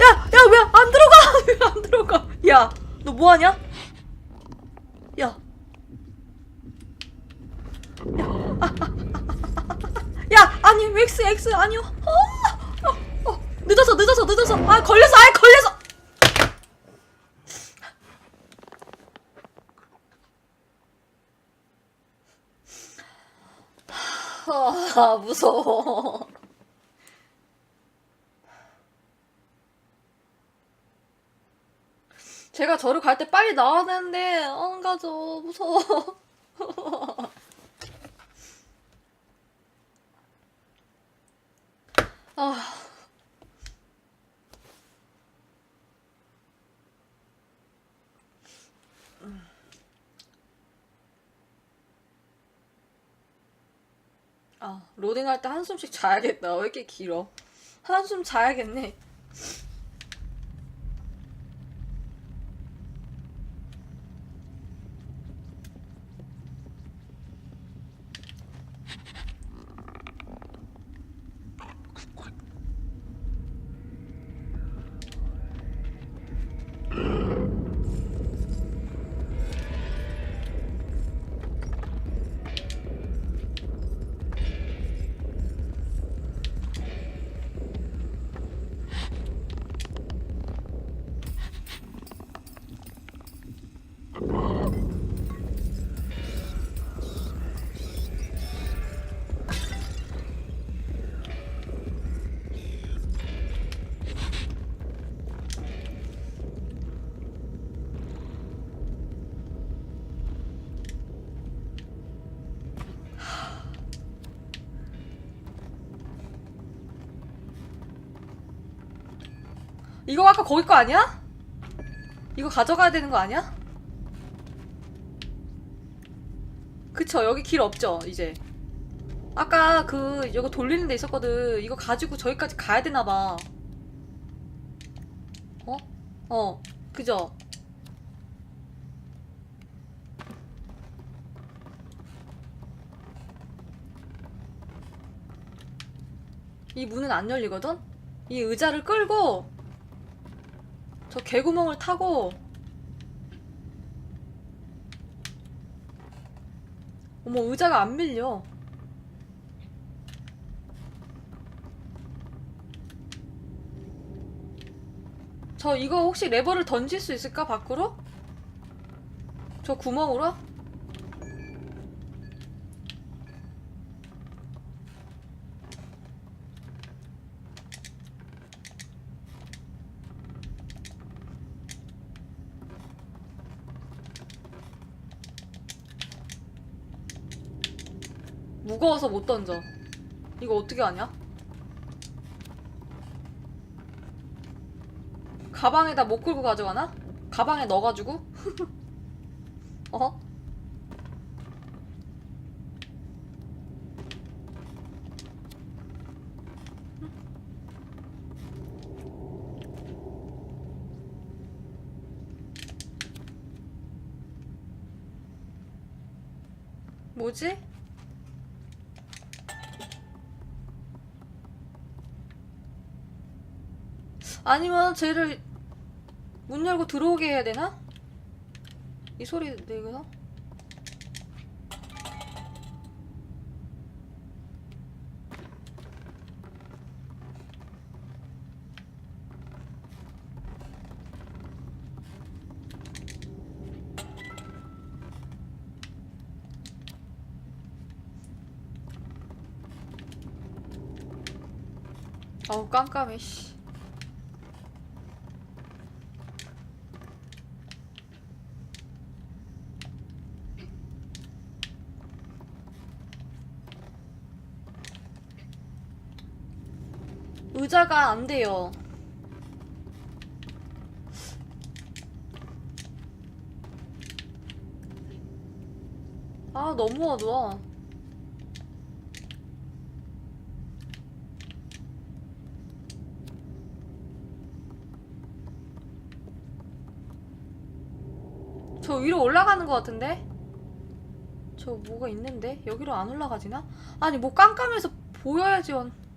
야, 야, 왜 안 들어가? 왜 안 들어가? 야, 너 뭐하냐? 야. 야, 야, 아니, X, 아니요. 어, 어, 어, 늦었어, 늦었어, 늦었어. 아, 걸렸어, 아, 걸렸어. 아, 무서워. 제가 저를 갈 때 빨리 나와야 되는데 안 가죠. 무서워. 아. 아, 로딩할 때 한숨씩 자야겠다. 왜 이렇게 길어? 한숨 자야겠네. 이거 아까 거기 거 아니야? 이거 가져가야 되는 거 아니야? 그쵸 여기 길 없죠 이제 아까 그 이거 돌리는 데 있었거든 이거 가지고 저기까지 가야 되나 봐 어? 어 그죠? 이 문은 안 열리거든? 이 의자를 끌고 저 개구멍을 타고 어머 의자가 안 밀려 저 이거 혹시 레버를 던질 수 있을까 밖으로? 저 구멍으로? 무거워서 못 던져 이거 어떻게 하냐? 가방에다 못 끌고 가져가나? 가방에 넣어가지고? 어? 뭐지? 아니면 쟤를 문 열고 들어오게 해야 되나? 이 소리 내고서? 어우 깜깜해 씨. 의자가 안 돼요. 아, 너무 어두워. 저 위로 올라가는 것 같은데? 저 뭐가 있는데? 여기로 안 올라가지나? 아니, 뭐 깜깜해서 보여야지. 원.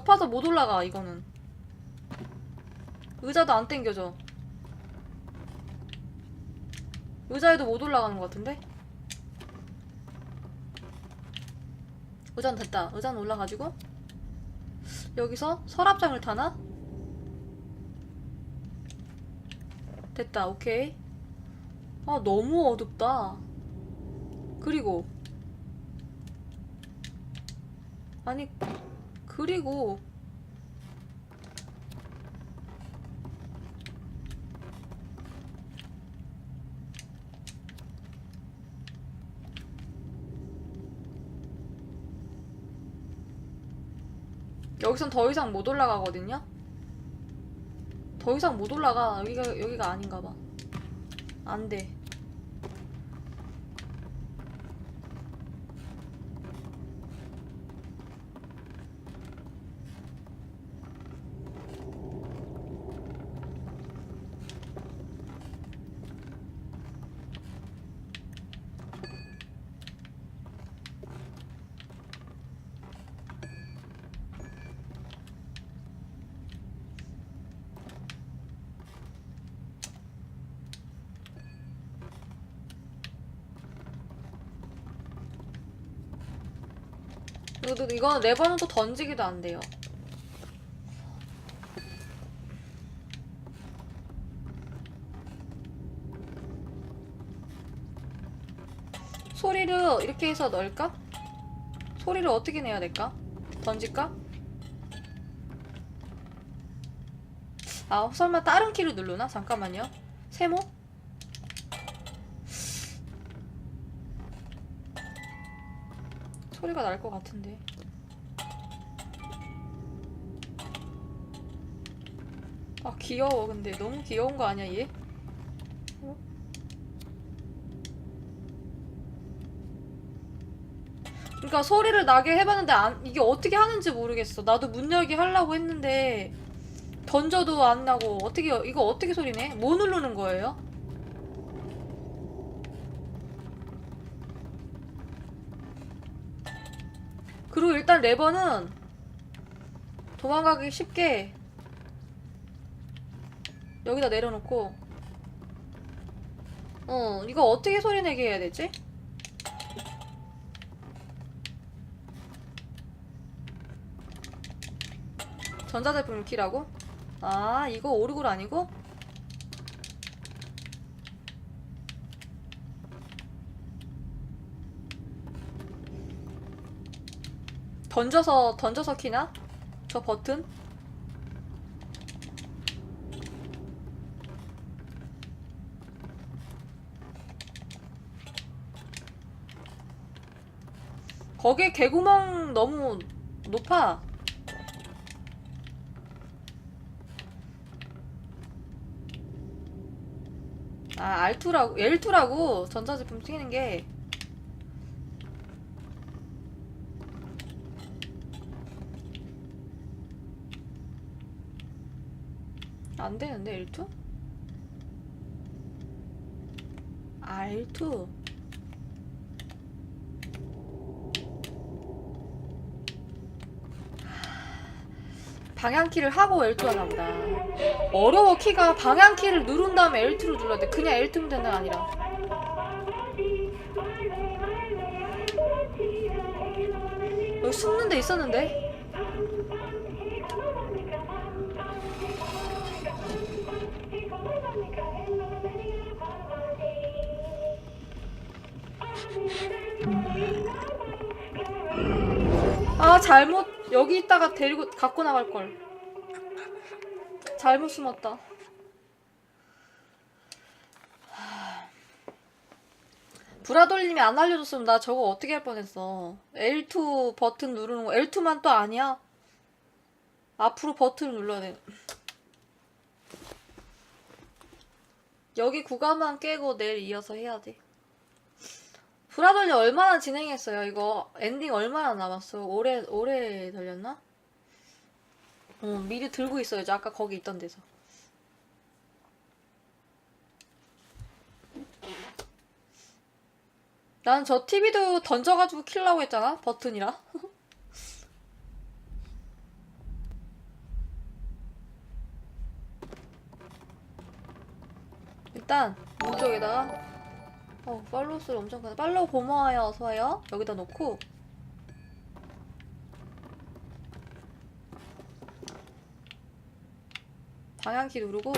높아서 못 올라가 이거는. 의자도 안 땡겨져. 의자에도 못 올라가는 것 같은데? 의자는 됐다. 의자는 올라가지고. 여기서 서랍장을 타나? 됐다. 오케이. 아 너무 어둡다. 그리고. 아니 그리고 여기선 더 이상 못 올라가거든요? 더 이상 못 올라가. 여기가, 여기가 아닌가 봐. 안 돼. 이거, 이거 레버는 또 던지기도 안 돼요. 소리를 이렇게 해서 넣을까? 소리를 어떻게 내야 될까? 던질까? 아, 설마 다른 키를 누르나? 잠깐만요. 세모? 소리가 날 것 같은데. 아, 귀여워. 근데 너무 귀여운 거 아니야, 얘? 어? 그러니까 소리를 나게 해봤는데 안, 이게 어떻게 하는지 모르겠어. 나도 문 열기 하려고 했는데 던져도 안 나고 어떻게 이거 어떻게 소리내? 뭐 누르는 거예요? 그리고 일단 레버는 도망가기 쉽게 여기다 내려놓고 어 이거 어떻게 소리 내게 해야 되지? 전자제품을 키라고? 아 이거 오르골 아니고? 던져서 던져서 키나? 저 버튼? 거기에 개구멍 너무 높아. 아, R2라고, L2라고 전자제품 튀는 게. 되는데, L2? R2. 방향키를 하고 L2 하나 보다. 어려워, 키가. 방향키를 누른 다음에 L2를 눌러야 돼. 그냥 L2면 되는 게 아니라. 여기 숨는 데 있었는데? 아 잘못 여기 있다가 데리고 갖고 나갈 걸. 잘못 숨었다. 하. 브라돌님이 안 알려줬으면 나 저거 어떻게 할 뻔했어. L2 버튼 누르는 거 L2만 또 아니야? 앞으로 버튼을 눌러야 돼. 여기 구간만 깨고 내일 이어서 해야 돼. 브라더니 얼마나 진행했어요? 이거 엔딩 얼마나 남았어? 오래 오래 걸렸나? 어, 미리 들고 있어요. 저 아까 거기 있던 데서. 난저 TV도 던져가지고 킬라고 했잖아? 버튼이라. 일단 이쪽에다가 어 팔로우 수를 엄청 크네 팔로우 고마워요 어서와요. 여기다 놓고. 방향키 누르고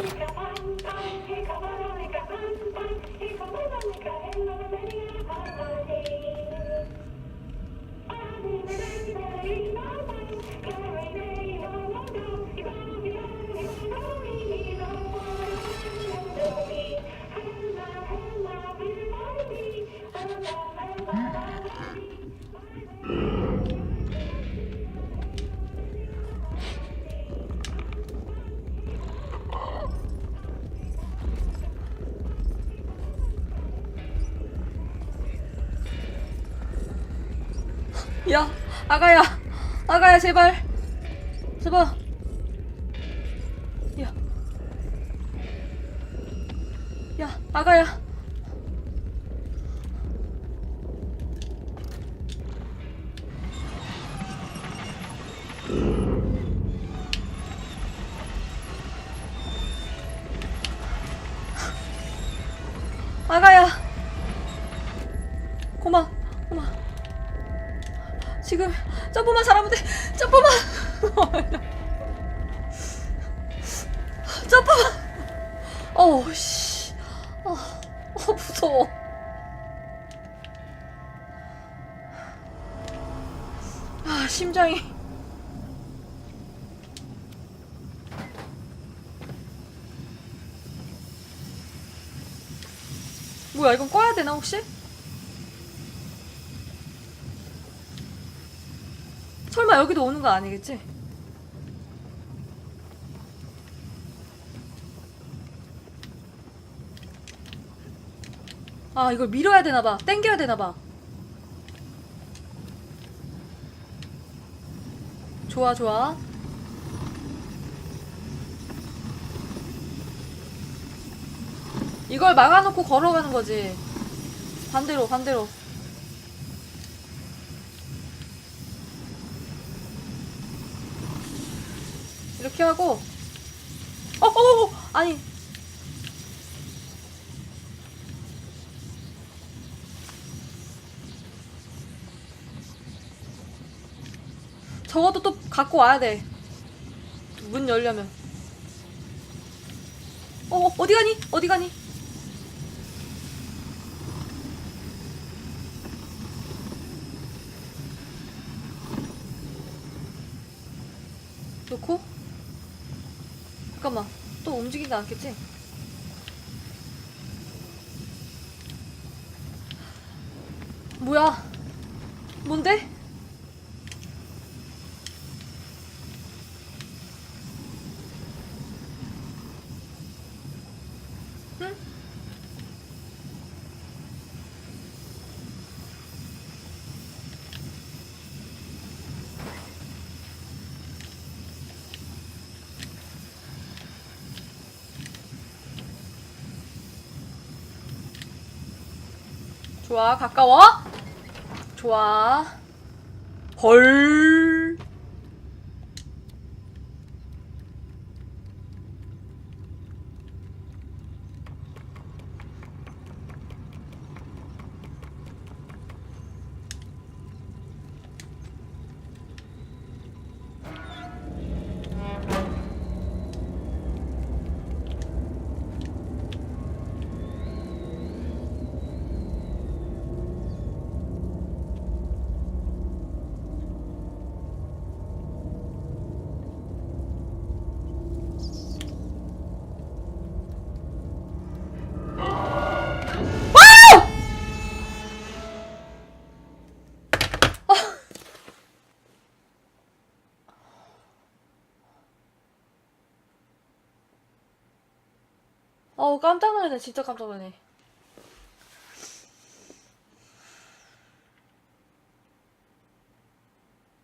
아가야 아가야 제발. 제발. 야. 아가야 혹시? 설마 여기도 오는 거 아니겠지? 아 이걸 밀어야 되나봐 땡겨야 되나봐 좋아 좋아 이걸 막아놓고 걸어가는 거지 반대로 반대로 이렇게 하고 어, 어, 어, 어, 아니 저것도 또 갖고 와야 돼. 문 열려면. 어, 어, 어디 가니? 어디 가니? 놓고? 잠깐만. 또 움직이지 않겠지? 뭐야? 뭔데? 좋아, 가까워. 좋아. 헐. 어우, 깜짝 놀랐네. 진짜 깜짝 놀랐네.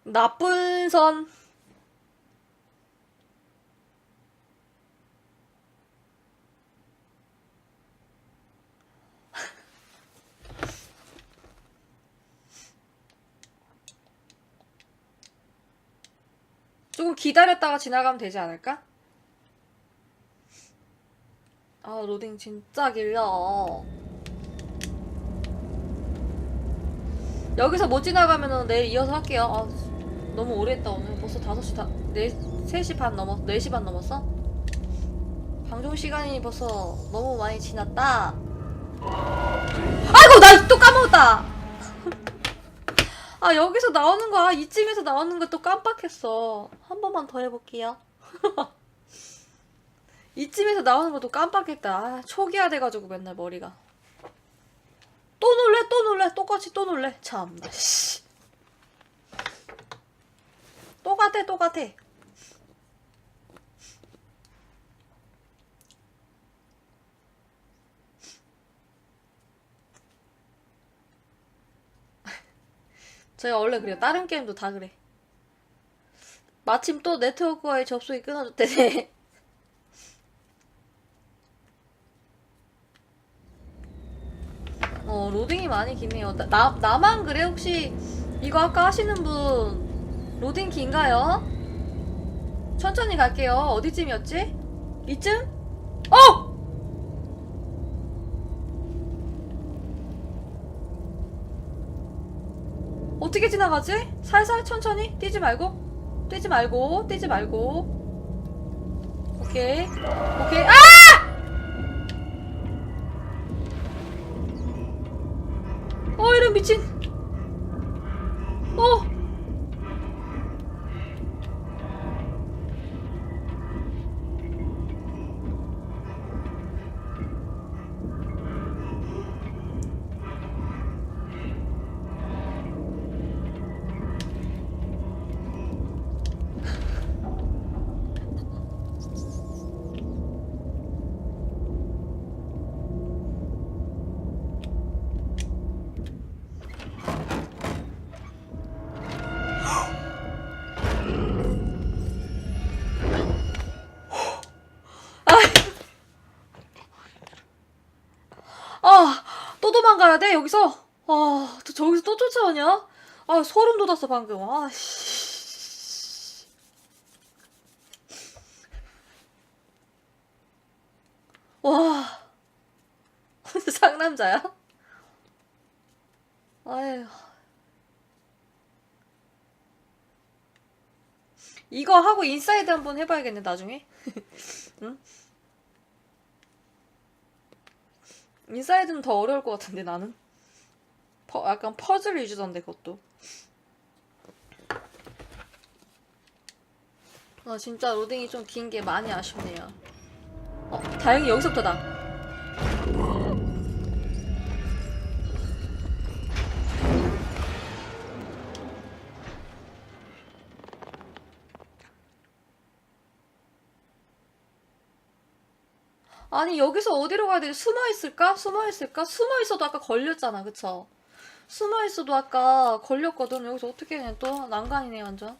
나쁜 선. 조금 기다렸다가 지나가면 되지 않을까? 아 로딩 진짜 길려. 여기서 못 지나가면은 내일 이어서 할게요. 아 너무 오래 했다 오늘. 벌써 5시 다 4, 3시 반 넘었 4시 반 넘었어? 방송 시간이 벌써 너무 많이 지났다. 아이고 나 또 까먹었다. 아 여기서 나오는 거 아, 이쯤에서 나오는 거 또 깜빡했어. 한 번만 더 해볼게요 이쯤에서 나오는 것도 깜빡했다. 아, 초기화 돼가지고 맨날 머리가. 또 놀래, 또 놀래, 똑같이 또 놀래. 참나, 씨. 똑같아, 똑같아. 제가 원래 그래요. 다른 게임도 다 그래. 마침 또 네트워크와의 접속이 끊어졌대네. 어, 로딩이 많이 기네요. 나, 나, 나만 그래? 혹시 이거 아까 하시는 분 로딩 긴가요? 천천히 갈게요. 어디쯤이었지? 이쯤? 어! 어떻게 지나가지? 살살 천천히 뛰지 말고 뛰지 말고 뛰지 말고 오케이 오케이 아! 어 이런 또 도망가야 돼, 여기서? 아, 또 저기서 또 쫓아오냐? 아, 소름 돋았어, 방금. 아, 씨. 와. 상남자야? 아휴. 이거 하고 인사이드 한번 해봐야겠네, 나중에. 응? 인사이드는 더 어려울 것 같은데 나는? 퍼, 약간 퍼즐 위주던데 그것도. 아 진짜 로딩이 좀 긴 게 많이 아쉽네요. 어 다행히 여기서부터다 아니 여기서 어디로 가야 되지? 숨어 있을까? 숨어 있을까? 숨어 있어도 아까 걸렸잖아, 그쵸? 숨어 있어도 아까 걸렸거든. 여기서 어떻게 해? 또 난간이네 완전.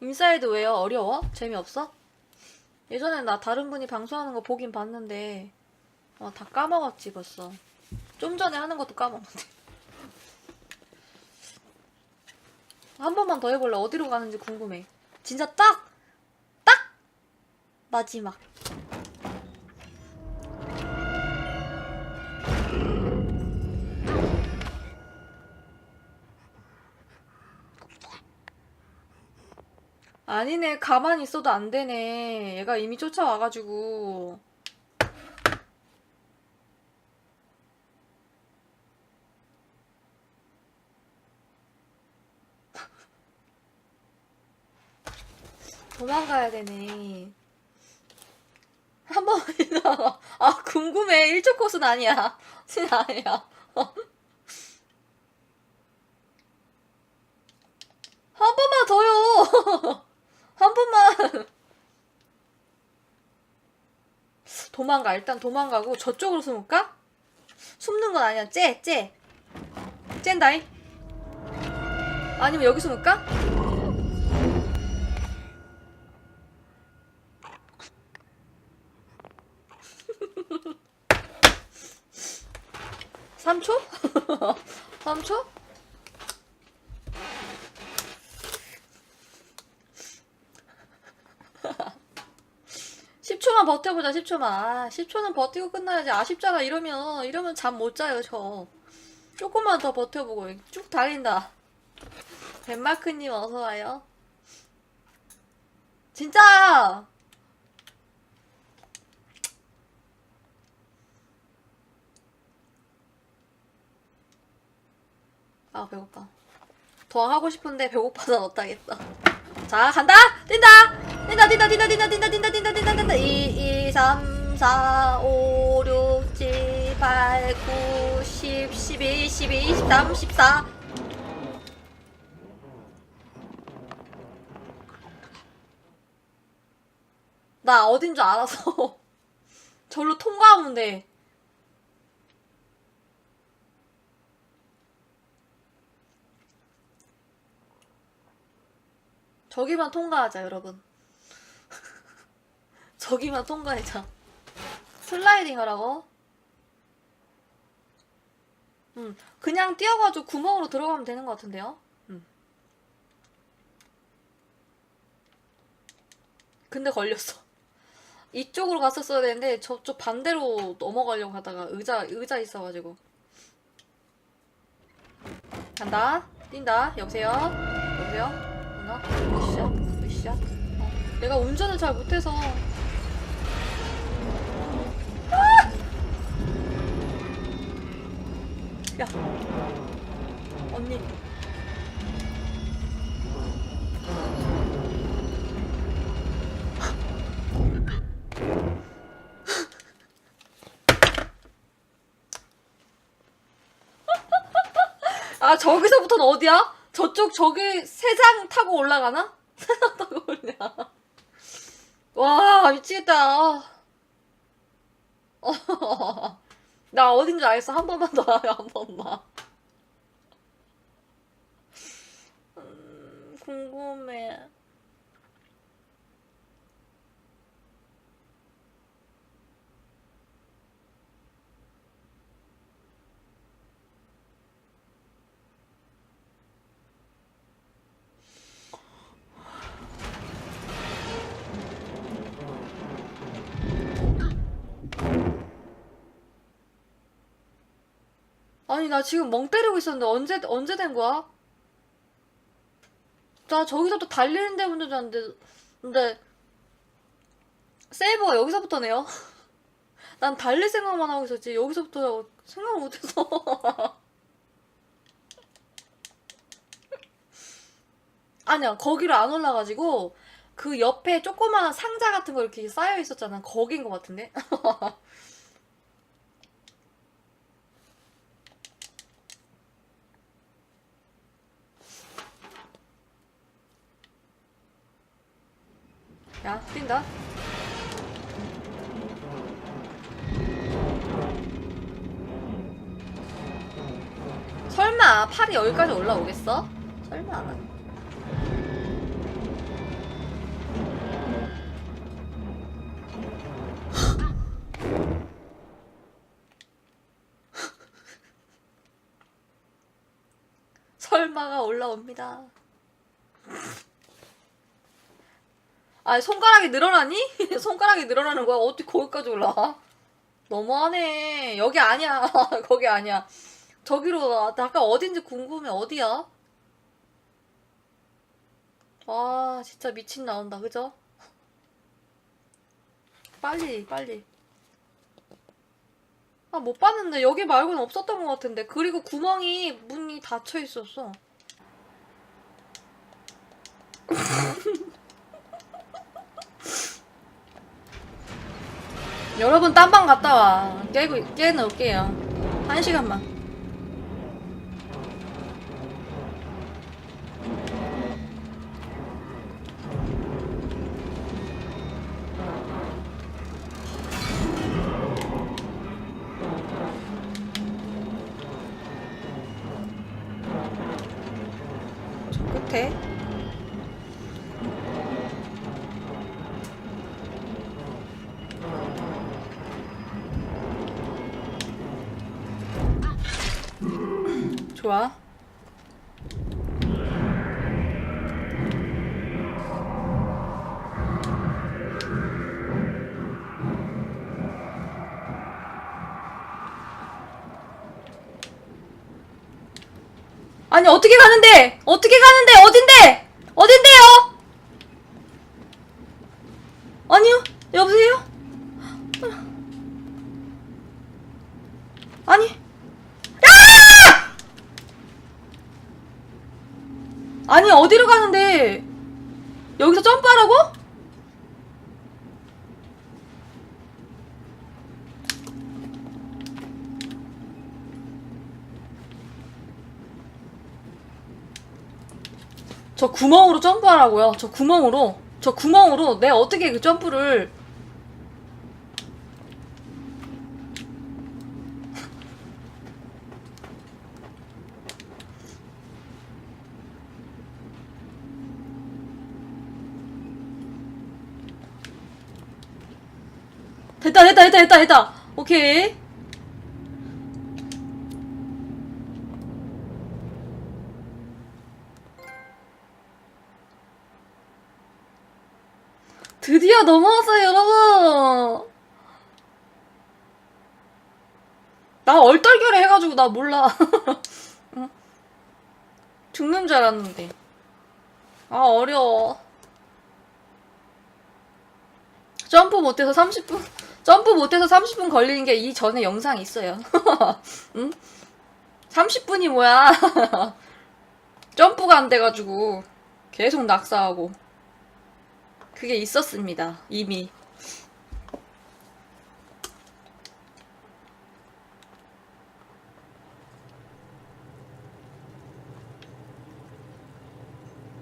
인사이드 왜요? 어려워? 재미없어? 예전에 나 다른 분이 방송하는 거 보긴 봤는데 어, 다 까먹었지 벌써. 좀 전에 하는 것도 까먹었는데. 한 번만 더 해볼래. 어디로 가는지 궁금해. 진짜 딱! 딱! 마지막. 아니네. 가만히 있어도 안 되네. 얘가 이미 쫓아와가지고. 도망가야 되네. 한 번만 아 궁금해. 1초 코스는 아니야. 진짜 아니야. 한 번만 더요. 한 번만. 도망가. 일단 도망가고 저쪽으로 숨을까? 숨는 건 아니야. 쟤, 쟤. 쟤다잉. 아니면 여기 숨을까? 삼초 3초? 10초만 버텨 보자 10초만. 아 10초는 버티고 끝나야지. 아쉽잖아 이러면. 이러면 잠 못 자요 저. 조금만 더 버텨보고. 쭉 달린다. 덴마크님 어서와요. 진짜! 아 배고파. 더 하고 싶은데 배고파서 못하겠다 자 간다! 뛴다 뛴다 뛴다 뛴다 뛴다 뛴다 뛴다 뛴다 뛴다 뛴다 2 2 3 4 5 6 7 8 9 10 12 12 13 14 나 어딘 줄 알아서 절로 통과하면 돼. 저기만 통과하자, 여러분. 저기만 통과하자. 슬라이딩 하라고? 음, 그냥 뛰어가지고 구멍으로 들어가면 되는 것 같은데요? 음. 근데 걸렸어. 이쪽으로 갔었어야 되는데 저쪽 반대로 넘어가려고 하다가 의자 의자 있어가지고 간다 뛴다 여보세요 여보세요 누나 으쌰 으쌰 어, 내가 운전을 잘 못해서 아! 야 언니 아 저기서부터는 어디야? 저쪽 저기 세상 타고 올라가나? 세상 타고 올라. 와 미치겠다. 어, 나 어딘 줄 알겠어. 한 번만 더 하요 한 번만. 음, 궁금해. 아니 나 지금 멍 때리고 있었는데 언제 언제 된 거야? 나 저기서부터 달리는 데 문제 줄 알았는데 근데 세이버가 여기서부터네요. 난 달릴 생각만 하고 있었지 여기서부터 생각을 못해서 아니야 거기로 안 올라가지고 그 옆에 조그마한 상자 같은 거 이렇게 쌓여 있었잖아 거긴 것 같은데 야 뛴다 설마 팔이 여기까지 올라오겠어? 설마 설마가 올라옵니다. 아, 손가락이 늘어나니? 손가락이 늘어나는 거야? 어떻게 거기까지 올라와? 너무하네. 여기 아니야. 거기 아니야. 저기로 나 아까 어딘지 궁금해. 어디야? 와, 진짜 미친 나온다. 그죠? 빨리, 빨리. 아, 못 봤는데 여기 말고는 없었던 것 같은데. 그리고 구멍이 문이 닫혀 있었어. 여러분 딴방 갔다 와. 깨고 깨놓을게요. 한 시간만. 아니 어떻게 가는데? 어떻게 가는데? 어딘데? 어딘데요? 아니요. 여보세요? 아니. 아! 아니 어디로 가는데? 여기서 점프하라고? 저 구멍으로 점프하라고요. 저 구멍으로. 저 구멍으로 내가 어떻게 그 점프를 됐다 됐다 됐다 됐다 됐다 오케이 드디어 넘어왔어요 여러분. 나 얼떨결에 해가지고 나 몰라. 응? 죽는 줄 알았는데. 아 어려워. 점프 못해서 30분 점프 못해서 30분 걸리는 게 이 전에 영상이 있어요. 응? 30분이 뭐야? 점프가 안 돼가지고 계속 낙사하고 그게 있었습니다. 이미.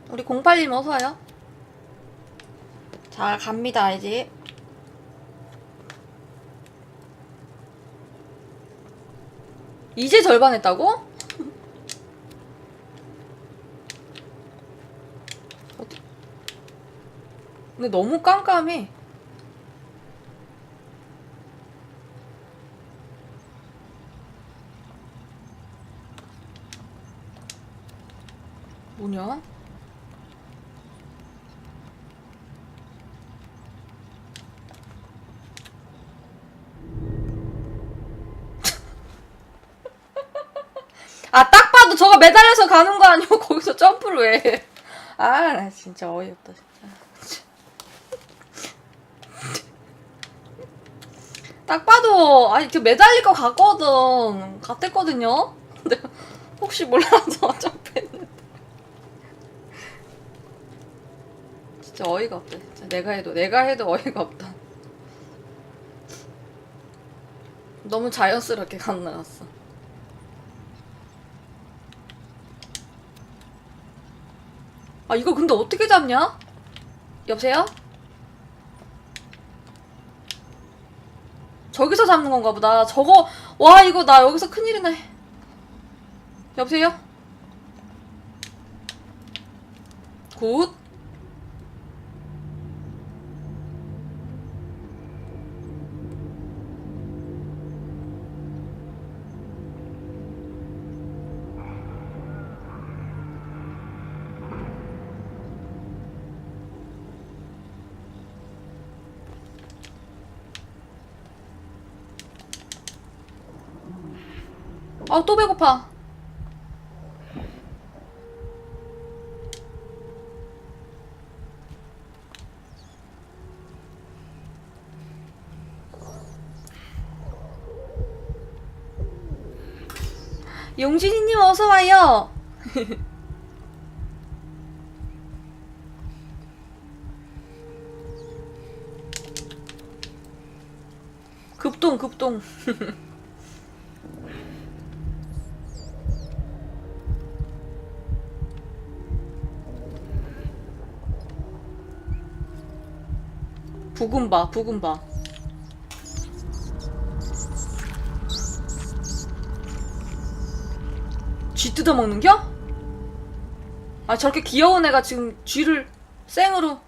우리 08님 어서와요. 자, 갑니다, 이제. 이제 절반 했다고? 어디? 근데 너무 깜깜해. 뭐냐? 아, 딱 봐도 저거 매달려서 가는 거 아니고 거기서 점프를 왜 해. 아, 나 진짜 어이없다, 진짜. 딱 봐도 아니 그 매달릴 것 같거든. 같았거든요? 근데 혹시 몰라서 점프했는데. 진짜 어이가 없다 진짜. 내가 해도 내가 해도 어이가 없다. 너무 자연스럽게 간 나갔어 아 이거 근데 어떻게 잡냐? 여보세요 저기서 잡는 건가 보다. 저거, 와, 이거 나 여기서 큰일이네. 여보세요? 굿. 아, 또 배고파. 용진이님 어서 와요. 급동 급동. 부금 봐, 부금 봐. 쥐 뜯어먹는겨? 아, 저렇게 귀여운 애가 지금 쥐를 생으로.